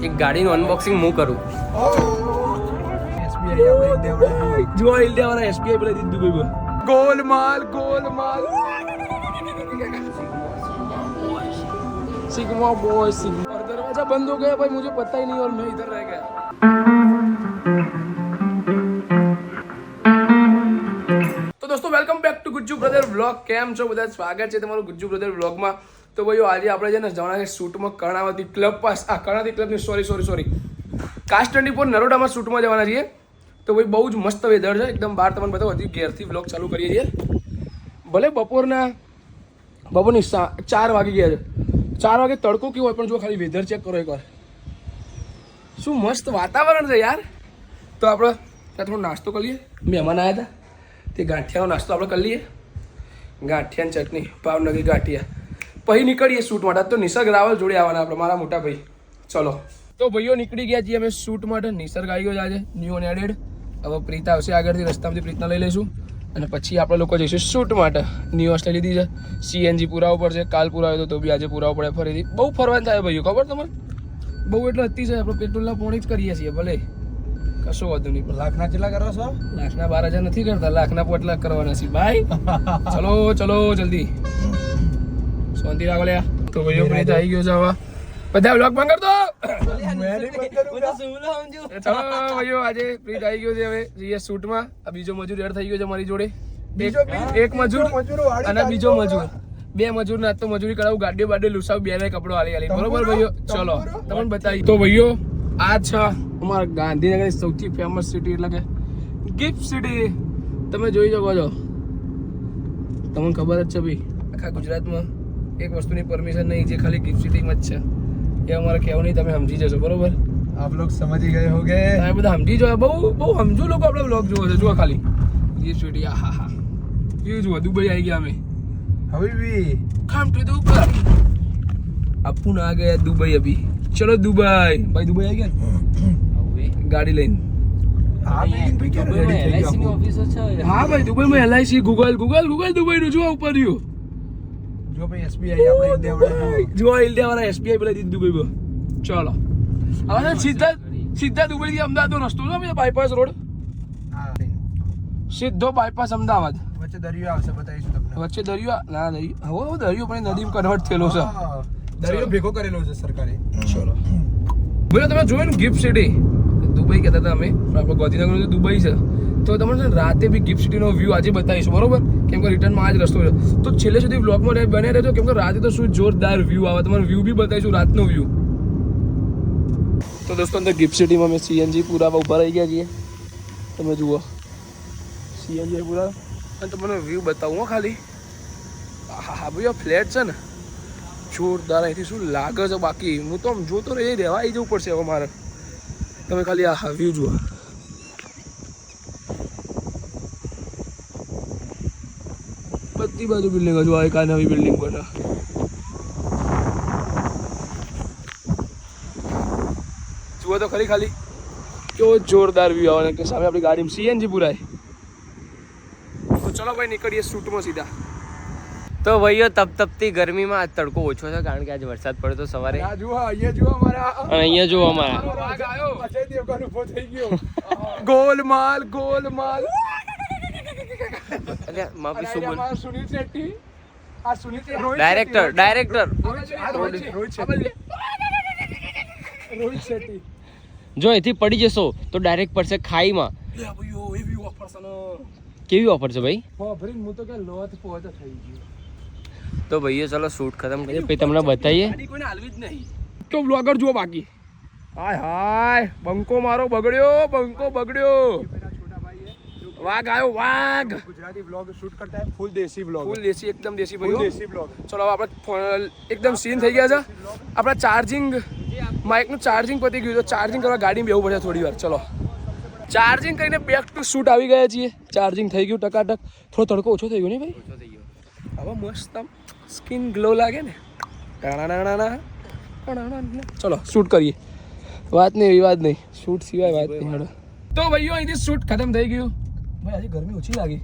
એક ગાડીનું અનબોક્સિંગ હું કરું SBI આપણે ઇન્ડિયા જો ઇન્ડિયા વાળા એસબીઆઈ પેલા દીધું દુબઈમાં ગોલમાલ ગોલમાલ सिग्मा बॉय सिग्मा और दरवाजा बंद हो गया भाई मुझे पता ही नहीं और मैं इधर रह गया તો દોસ્તો welcome back to Gujju brother vlog કેમ છો બધા સ્વાગત છે તમારું ગુજ્જુ બ્રધર વ્લોગમાં તો ભાઈઓ, આજે આપણે છે ને જવાના છે શૂટમાં કર્ણાવતી ક્લબ પાસ. આ Karnavati ક્લબની sorry sorry sorry cast twenty four નરોડામાં શૂટમાં જવાના છીએ. તો ભાઈ, બહુ જ મસ્ત વેધર છે. એકદમ બહાર તમને બતાવો, હજી ઘેરથી બ્લોગ ચાલુ કરીએ છીએ. ભલે બપોરના, બપોરની સા, ચાર વાગી ગયા છે. ચાર વાગે તડકો કેવો હોય, પણ જો ખાલી વેધર ચેક કરો એકવાર. શું મસ્ત વાતાવરણ છે યાર. તો આપણે ત્યાં થોડો નાસ્તો કરીએ મહેમાન આવ્યા હતા. તે ગાંઠિયાનો નાસ્તો આપણે કરી લઈએ. ગાંઠિયાની ચટણી, ભાવનગરી ગાંઠિયા. પછી નીકળીએ શૂટ માટે. તો નિસર્ગ રાવલ જોડે આવવાના આપણે મારા મોટા ભાઈ. ચલો. તો ભાઈઓ નીકળી ગયા છીએ અમે શૂટ માટે. નિસર્ગ આવી ગયો આજે ન્યુ અને એડેડ હવે પ્રીતા આવશે આગળથી રસ્તામાંથી પ્રીતના લઈ લઈશું. અને પછી આપણે લોકો જઈશું શૂટ માટે. ન્યૂ હોસ્ટેલ લીધી છે. સીએનજી પુરાવો પડશે કાલ પુરાવ્યો તો બી આજે પુરાવો પડે ફરીથી. બહુ ફરવાનું થાય ભાઈઓ ખબર તમને? બહુ એટલે હતી છે. આપણે પેટ્રોલના પોણી જ કરીએ છીએ ભલે. કશો વાંધો નહીં. પણ લાખના કેટલા કરવા છો? લાખના બાર હજાર નથી કરતા. લાખના પોટલા કરવાના છે ભાઈ ચલો ચલો જલ્દી. શાંતિ રાખો લે તો ભાઈઓ પ્રીત આવી ગયો છે હવે. બધા બ્લોગ બંધ કર દો. મેં નહીં બંધ કરું ચલો ભાઈઓ આજે પ્રીત આવી ગયો છે હવે જઈએ શૂટમાં. આ બીજો મજૂર એડ થઈ ગયો છે મારી જોડે. બીજો એક- એક મજૂર અને બીજો મજૂર. બે મજૂર ના તો મજૂરી કરાવું ગાડીઓ બાડીઓ લુસાવ બે ને કપડો હાલી હાલી. બરોબર ભાઈઓ? ચલો તમને બતાવી. તો ભાઈઓ આ છે અમારા ગાંધીનગરની સૌથી ફેમસ સિટી એટલે કે ગિફ્ટ સિટી તમે જોઈ શકો છો. તમને ખબર જ છે ભાઈ આખા ગુજરાતમાં એક વસ્તુની પરમિશન નહીં જે ખાલી ગિફ્ટ સિટિંગમાં જ છે. એ અમારે કહેવું નહીં તમે સમજી જશો બરોબર? આપ લોકો સમજી ગયા હોગે. તમે બધા સમજી જાઓ બહુ બહુ સમજુ લોકો આપણે બ્લોગ જોવો છે. જુઓ ખાલી. ગિફ્ટ સિટી આ હા હા. એ જુઓ દુબઈ આવી ગયા અમે. હવે હબીબી કમ ટુ દુબઈ આપું આ ગયા દુબઈ અભી. ચલો દુબઈ. ભાઈ દુબઈ આવી ગયા ગાડી લઈને. હા ભાઈ દુબઈ દુબઈમાં એલઆઈસી ગૂગલ ગૂગલ ગૂગલ દુબઈનું જોવા ઉપર રહ્યું જો ભાઈ SBI આપણે જો વાળા એસબીઆઈ પેલા દીધું દુબઈમાં ચલો. હવે સીધા સીધા સીધા દુબઈથી અમદાવાદનો રસ્તો છે અમે બાયપાસ રોડ હા. સીધો બાયપાસ અમદાવાદ. વચ્ચે દરિયો આવશે બતાવીશું તમને. વચ્ચે દરિયો ના દરિયો હવે દરિયો પણ નદીમાં કન્વર્ટ થયેલો છે. દરિયો ભેગો કરેલો છે સરકારે. ચલો. બોલો તમે જોયું ને ગિફ્ટ સિટી દુબઈ કહેતા હતા અમે. પણ આપણે ગાંધીનગર દુબઈ છે. તો તમને રાતે બી ગિફ્ટ સિટીનો વ્યૂ આજે બતાવીશું બરોબર? કેમ કે રિટર્નમાં આ જ રસ્તો છે. તો છેલ્લે સુધી બ્લોગમાં બને રહેજો. કેમ કે રાતે તો શું જોરદાર વ્યૂ આવે. તમારે વ્યૂ બી બતાવીશું, રાતનો વ્યૂ તો દોસ્તો, અંદર ગિફ્ટ સિટીમાં અમે સીએનજી પુરાવા ઊભા રહી ગયા છીએ. તમે જુઓ. સીએનજી પુરા. અને તમને વ્યૂ બતાવું હો ખાલી. હા હા ભાઈ આ ફ્લેટ છે ને. જોરદાર. અહીંથી શું લાગે છે બાકી? હું તો આમ જોતો રહી રહેવા આવી જવું પડશે હવે મારે. તમે ખાલી આ વ્યૂ જુઓ. બધી બાજુ બિલ્ડિંગ હજુ આ એક આ નવી બિલ્ડિંગ બને જુઓ તો ખરી ખાલી કેવો જોરદાર વ્યૂ આવે કે સામે આપણી ગાડીમાં સીએનજી પુરાય તો ચલો ભાઈ નીકળીએ શૂટમાં સીધા તો ભાઈઓ તપ તપતી ગરમીમાં આજ તડકો ઓછો છે કારણ કે આજે વરસાદ પડ્યો સવારે અહીંયા જુઓ અમારા ગોલમાલ અહીંયા એટલે માફી શું સુનિલ શેટ્ટી આ સુનિલ ડાયરેક્ટર ડાયરેક્ટર રોહિત શેટ્ટી. રોહિત આ બાજુ. રોહિત શેટ્ટી. જો અહીંથી પડી જશો તો ડાયરેક્ટ પડશે ખાઈમાં. કેવી ઓફર છે ભાઈ? હું તો કે લોથ પહોંચ થઈ ગયો. તો ભાઈએ ચલો શૂટ ખતમ કરીએ. પછી તમને બતાવીએ કોઈને હાલવી જ નહીં. તો બ્લોગર જુઓ બાકી. હાય હાય. બંકો મારો બગડ્યો બંકો બગડ્યો. વાઘ આવ્યો વાઘ ગુજરાતી વ્લોગ શૂટ કરતા ફૂલ દેશી વ્લોગ ફૂલ દેશી એકદમ દેશી ભાઈ દેશી વ્લોગ ચલો આપણે એકદમ સીન થઈ ગયા છે આપણા ચાર્જિંગ માઇકનું ચાર્જિંગ પતી ગયું તો ચાર્જિંગ કરવા ગાડીમાં બેવું પડશે થોડી વાર ચલો ચાર્જિંગ કરીને બેક ટુ શૂટ આવી ગયા છીએ ચાર્જિંગ થઈ ગયું ટકાટક થોડો તડકો ઓછો થઈ ગયો નહીં ભાઈ હવે મસ્ત આમ સ્કિન ગ્લો લાગે ને ચલો શૂટ કરીએ વાત નહીં એવી વાત નહીં શૂટ સિવાય વાત નહીં તો ભાઈઓ અહીંથી શૂટ ખતમ થઈ ગયું ભાઈ આજે ગરમી ઓછી લાગી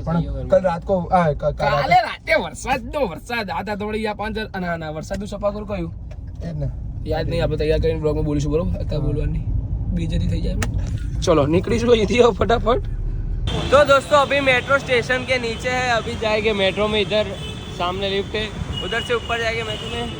પણ કલ રાત को आ, क- क- કાલે રાતે વરસાદ નો વરસાદ આતા થોડી આ પાંચ ના ના વરસાદ નું સપાકુર કયું એ જ ને. યાદ નહીં આપણે તૈયાર કરીને બ્લોગમાં બોલીશું બરોબર અત્યારે બોલવાની બેજતી થઈ જાય ચલો નીકળીશું અહીંથી હવે ફટાફટ तो दोस्तों अभी मेट्रो स्टेशन के नीचे है अभी जाएंगे मेट्रो में इधर सामने लिफ्ट है उधर से ऊपर जाएंगे मेट्रो में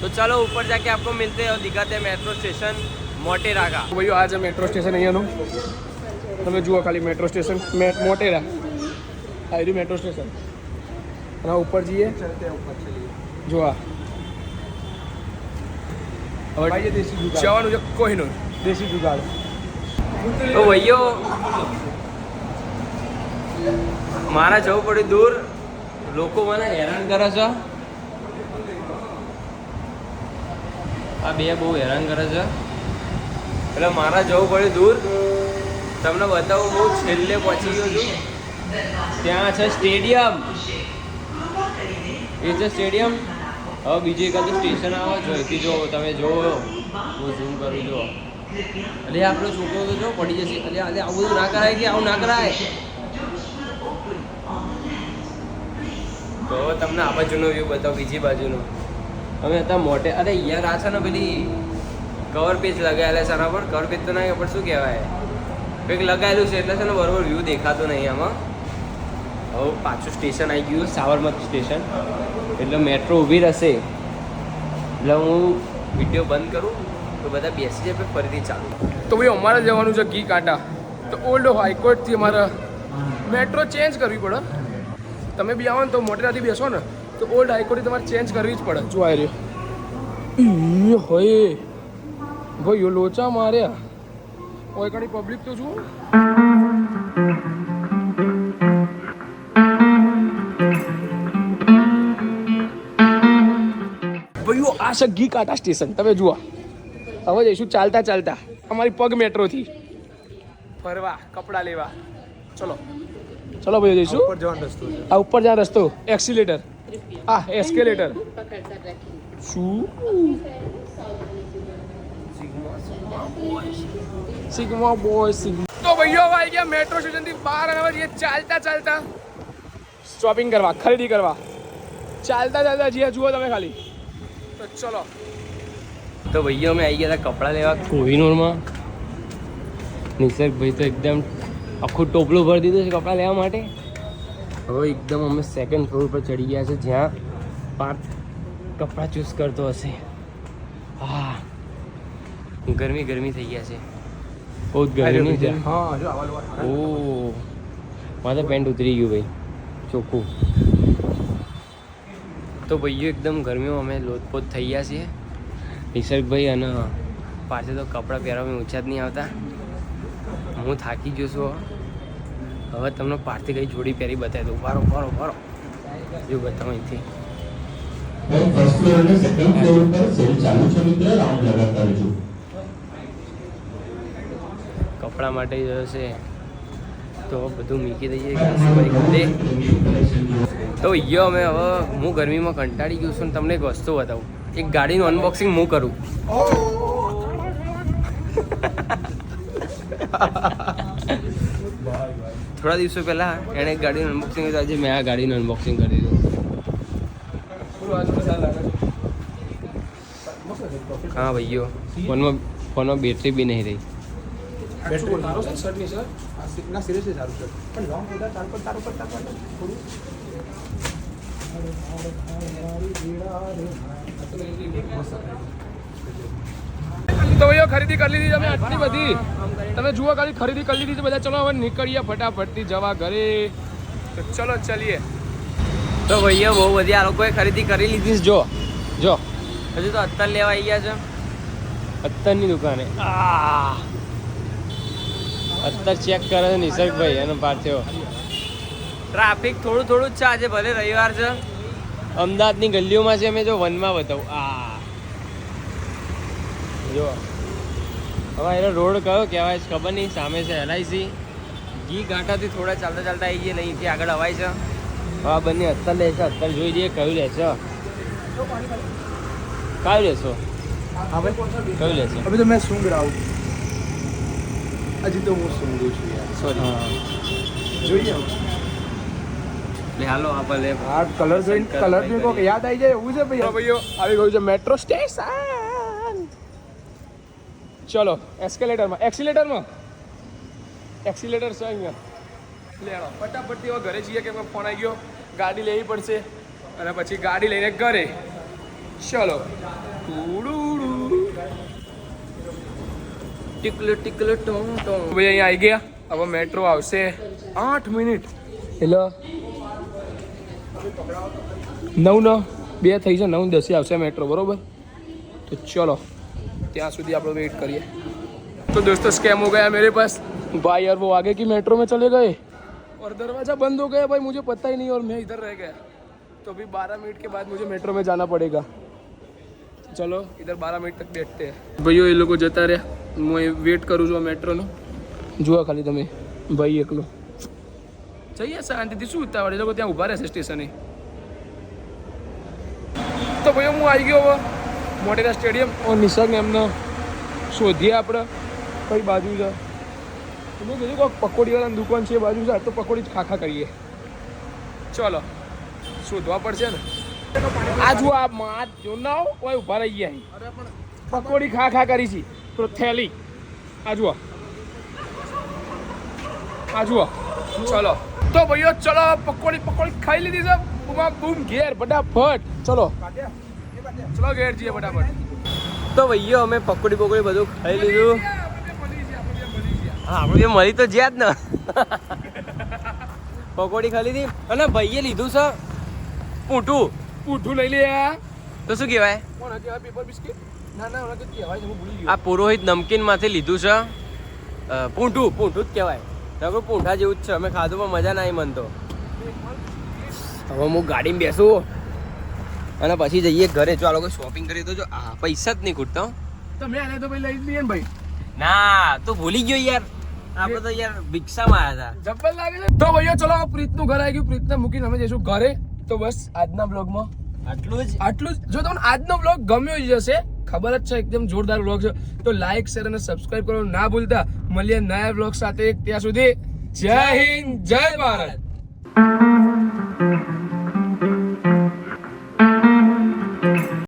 तो चलो ऊपर जाके आपको मिलते हैं और दिखाते हैं मेट्रो स्टेशन मोटेरा का તો ભાઈઓ આ છે મેટ્રો સ્ટેશન અહીંયાનું તમે જુઓ ખાલી મેટ્રો સ્ટેશન મોટેરા. આ રહ્યું મેટ્રો સ્ટેશન અને ઉપર જઈએ. જોવા જવાનું છે કોહિનૂર દેશી જુગાડ. તો ભાઈઓ. મારા જવું પડ્યું દૂર. લોકો મને હેરાન કરે છે. આ બે બહુ હેરાન કરે છે. એટલે મારા જવું પડ્યું દૂર. તમને બતાવું બહુ છેલ્લે પહોંચી ગયો છું. ત્યાં છે સ્ટેડિયમ. એ છે સ્ટેડિયમ. હવે બીજું એકાદું સ્ટેશન આવો અહીંથી જો તમે જોવો. હું ઝૂમ કરું જો અરે આપણો છોકરો તો જો પડી જશે. અરે આવું બધું ના કરાય કે આવું ના કરાય? તો તમને આ બાજુનો વ્યૂ બતાવો, બીજી બાજુનો. અમે હતા મોટે. અરે, યાર, આ છે ને પેલી કવર પેજ લગાવેલા છે, આના પર. કવર પેજ તો ના પણ શું કહેવાય? કંઈક લગાવેલું છે એટલે છે ને બરોબર વ્યૂ દેખાતો નહીં આમાં. હવે પાછું સ્ટેશન આવી ગયું સાબરમતી સ્ટેશન. એટલે મેટ્રો ઊભી રહેશે. એટલે હું વીડિયો બંધ કરું તો બધા બેસી જાય ફરીથી ચાલુ. તો ભાઈ અમારે જવાનું છે ઘી કાંટા. તો ઓલ્ડ હાઈકોર્ટથી અમારે મેટ્રો ચેન્જ કરવી પડે. તમે બી આવો ને તો મોટેરાથી બેસો ને. તો ઓલ્ડ હાઈકોર્ટથી તમારે ચેન્જ કરવી જ પડે. જો આ રહ્યો હોય ભાઈ લોચા માર્યા. ઓય કડી પબ્લિક તો જુઓ ભાઈઓ આ છે ઘી કાંટા સ્ટેશન તમે જુઓ. હવે જઈશું ચાલતા ચાલતા. અમારી પગ મેટ્રોથી. ફરવા કપડાં લેવા. ચલો. ચલો ભાઈ જઈશું. આ ઉપર જવાનો રસ્તો એક્સિલેટર આ એસ્કેલેટર શું? Sigma boy sigma. તો ભાઈઓ આવી ગયા મેટ્રો સ્ટેશનથી બહાર આવે છે જઈએ ચાલતા ચાલતા. શોપિંગ કરવા ખરીદી કરવા. ચાલતા ચાલતા જઈએ જુઓ તમે ખાલી. તો ચલો. તો ભાઈઓ અમે આવી ગયા હતા કપડાં લેવા કોહિનૂરમાં. નિસર્ગભાઈ તો એકદમ આખું ટોપલું ભરી દીધું છે કપડાં લેવા માટે. હવે એકદમ અમે સેકન્ડ ફ્લોર પર ચડી ગયા છે જ્યાં પાર્થ કપડાં ચૂઝ કરતો હશે. હા. ગરમી ગરમી થઈ ગયા છે. બહુ જ ગરમી છે હા જો ઓ મારે તો પેન્ટ ઉતરી ગયું ભાઈ ચોખ્ખું. તો ભાઈઓ એકદમ ગરમીમાં અમે લોતપોત થઈ ગયા છીએ. નિસર્ગભાઈ અને પાસે તો કપડાં પહેરવામાં ઊંચા જ નહીં આવતા. હું થાકી ગયો છું હવે. તમને પારથી કઈ જોડી પહેરી બતાવી દઉં. બારો બારો બારો જો બતાવો અહીંથી ફર્સ્ટ ફ્લોર અને સેકન્ડ ફ્લોર પર સેલ ચાલુ છે મિત્ર રાઉન્ડ લગાવતા કપડાં માટે હશે. તો બધું મૂકી દઈએ તો યો અમે હવે હું ગરમીમાં કંટાળી ગયો છું તમને એક વસ્તુ બતાવું. એક ગાડીનું અનબોક્સિંગ હું કરું. થોડા દિવસો પહેલા એણે એક ગાડીનું અનબોક્સિંગ કર્યું, આજે મેં આ ગાડીનું અનબોક્સિંગ કરી દીધું. હા, ભાઈઓ, ફોનમાં ફોનમાં બેટરી બી નહીં રહી. બેટરી સારો છે શર્ટની સર ના સિરિયસલી સારું છે? પણ લોંગ બધા ચાર પર ચાર પર ચાર પર થોડું. તો ભાઈઓ ખરીદી કરી લીધી તમે આટલી બધી. તમે જુઓ ખાલી ખરીદી કરી લીધી બધા ચલો હવે નીકળીએ ફટાફટથી જવા ઘરે. તો ચલો ચલીએ. તો ભાઈઓ બહુ બધી આ લોકોએ ખરીદી કરી લીધી જો. જો. હજુ તો અત્તર લેવા આવી ગયા છે. અત્તરની દુકાને. આ. અત્તર ચેક કરે છે નિસર્ગભાઈ અને પાર્થિવ. ટ્રાફિક થોડું થોડું જ છે આજે ભલે રવિવાર છે. અમદાવાદની ગલીઓમાં છે અમે જો વનમાં બતાવું. આ. જો. હવે એનો રોડ કયો કહેવાય છે ખબર નહીં સામે છે એલઆઈસી ઘી ઘાટાથી થોડા ચાલતા ચાલતા આવી ગયા અહીંથી આગળ અવાય છે. હા બંને અત્તર લે છે અત્તર જોઈ જઈએ કયું લે છે. કયું લેશો? કયું લેશો? અભી તો મેં શું રહા હું હજી તો હું સૂંઘું છું યાર. સોરી જોઈએ લે હાલો આ ભલે આ કલર જોઈને કલર જોઈને કોક યાદ આવી જાય એવું છે ભાઈ. ભાઈઓ. આવી ગયું છે મેટ્રો સ્ટેશન ચલો એસ્કેલેટરમાં એક્સિલેટરમાં એક્સિલેટર છે અહીંયા. લેડો ફટાફટથી હવે ઘરે જઈએ કેમ કે ફોન આવી ગયો. ગાડી લેવી પડશે. અને પછી ગાડી લઈને ઘરે. ચલો. ટુડુડુ. ટીકલો ટીકલો ટોમ ટોમ ભાઈ અહીંયા આવી ગયા હવે મેટ્રો આવશે આઠ મિનિટ એટલે નવ ન બે થઈ છે નવ દસે આવશે મેટ્રો બરોબર તો ચલો ત્યાં સુધી આપણે વેઇટ કરીએ तो दोस्तों स्कैम हो गया मेरे पास भाई यार वो आगे की मेट्रो में चले गए और दरवाज़ा बंद हो गया भाई मुझे पता ही नहीं और मैं इधर रह गया तो अभी बारह मिनट के बाद मुझे मेट्रो में जाना पड़ेगा ચલો ઇધર બાર મિનિટ તક બેઠતે ભાઈઓ એ લોકો જતા રહ્યા હું એ વેટ કરું છું આ મેટ્રોનો. જુઓ ખાલી તમે ભાઈ એકલો. જઈએ શાંતિથી શું ઉતાવળ? એ લોકો ત્યાં ઊભા રહેશે સ્ટેશને. તો ભાઈઓ હું આવી ગયો હવે મોટેરા સ્ટેડિયમ. और નિસર્ગ એમને શોધીએ આપણે. કઈ બાજુ છે? મેં કીધું કોઈ પકોડીવાળાની દુકાન છે બાજુ છે તો પકોડી જ ખાખા કરીએ. ચલો શોધવા પડશે ને. આ જુઓ આ માત જો ના હો, ઓય ઊભા રહી ગયા. પકોડી ખા ખા કરી છે. તો થેલી. આ જુઓ. આ જુઓ. ચલો. તો ભાઈઓ ચલો પકોડી પકોડી ખાઈ લીધી છે. બુમા બૂમ ઘેર ફટાફટ. ચલો. ચલો ઘેર જઈએ ફટાફટ. તો ભાઈઓ અમે પકોડી પકોડી બધું ખાઈ લીધું. હા આપણે મળી તો જ્યાં જ ને. પકોડી ખાઈ લીધી. અને ભાઈએ લીધું છે પૂઠું. પૂઠું લઈ લે. તો શું કહેવાય? કોણ કહેવાય પેપર બિસ્કિટ આ પુરોહિત નમકીનમાંથી લીધું છે? પૂંઠું પૂંઠું જ કહેવાય. તમે પૂંઠા જેવું જ છે અમે ખાધું પણ મજા ના આવી મન તો. હવે હું ગાડીમાં બેસું અને પછી જઈએ ઘરે. જો આ લોકો શોપિંગ કરી તો જો આ પૈસા જ નહીં ખૂટતા. તમે આને તો ભાઈ લઈ જ લઈએ ને ભાઈ. ના તો ભૂલી ગયો યાર. આપણે તો યાર ભિક્ષામાં આવ્યા હતા. જબ્બર લાગે છે. તો ભાઈઓ ચલો પ્રીતનું ઘર આવી ગયું. પ્રીતને મૂકીને અમે જઈશું ઘરે. તો બસ આજના બ્લોગમાં આટલું જ? આટલું જ. તમને આજનો બ્લોગ ગમ્યો જ હશે, ખબર જ છે, એકદમ જોરદાર બ્લોગ છે, તો લાઈક શેર અને સબસ્ક્રાઇબ કરવાનું ના ભૂલતા. મળીએ નયા બ્લોગ સાથે. ત્યાં સુધી જય હિન્દ, જય ભારત.